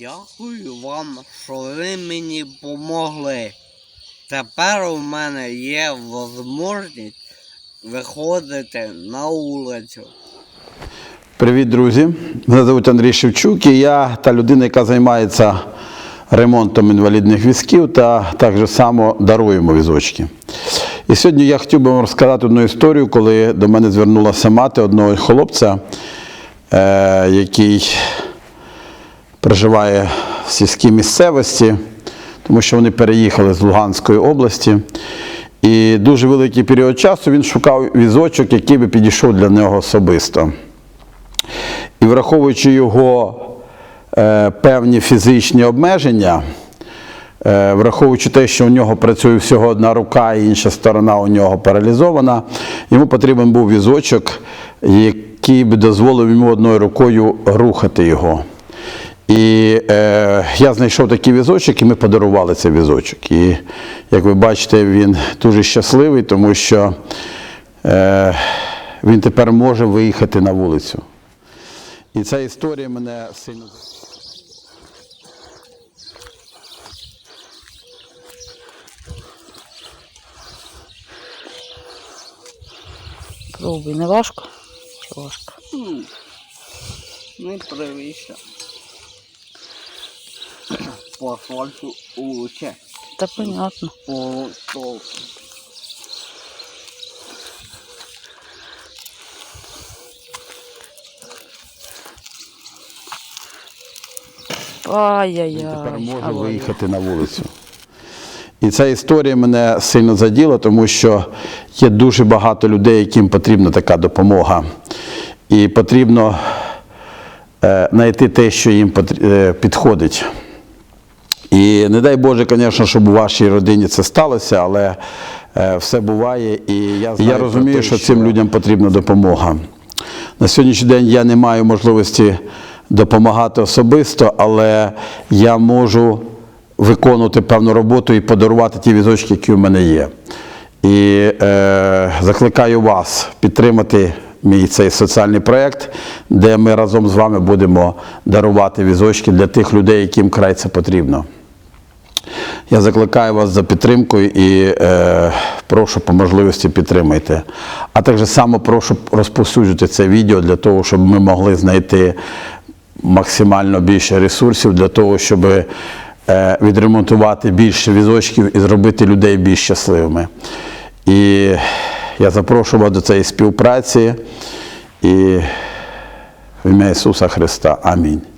Дякую вам, що ви мені помогли. Тепер у мене є можливість виходити на вулицю. Привіт, друзі! Мене звуть Андрій Шевчук і я та людина, яка займається ремонтом інвалідних візків та так само даруємо візочки. І сьогодні я хотів би вам розказати одну історію, коли до мене звернулася мати одного хлопця, е, який проживає в сільській місцевості, тому що вони переїхали з Луганської області. І дуже великий період часу він шукав візочок, який би підійшов для нього особисто. І враховуючи його е, певні фізичні обмеження, е, враховуючи те, що у нього працює всього одна рука, і інша сторона у нього паралізована, йому потрібен був візочок, який би дозволив йому одною рукою рухати його. І е, я знайшов такий візочок, і ми подарували цей візочок. І як ви бачите, він дуже щасливий, тому що е, він тепер може виїхати на вулицю. І ця історія мене сильно. Пробуй, не важко? Чи важко? Не привіся. По асфальту лучше. Та понятно. По толку. Тепер Ай-яй-яй. може аварія. виїхати на вулицю. І ця історія мене сильно заділа, тому що є дуже багато людей, яким потрібна така допомога. І потрібно е, знайти те, що їм е, підходить. І не дай Боже, звісно, щоб у вашій родині це сталося, але е, все буває. І я, я розумію, що цим людям потрібна допомога. На сьогоднішній день я не маю можливості допомагати особисто, але я можу виконувати певну роботу і подарувати ті візочки, які в мене є. І е, закликаю вас підтримати мій цей соціальний проєкт, де ми разом з вами будемо дарувати візочки для тих людей, яким край це потрібно. Я закликаю вас за підтримкою і е, прошу по можливості підтримайте. А так само прошу розповсюджувати це відео для того, щоб ми могли знайти максимально більше ресурсів для того, щоб е, відремонтувати більше візочків і зробити людей більш щасливими. І я запрошую вас до цієї співпраці і в ім'я Ісуса Христа. Амінь.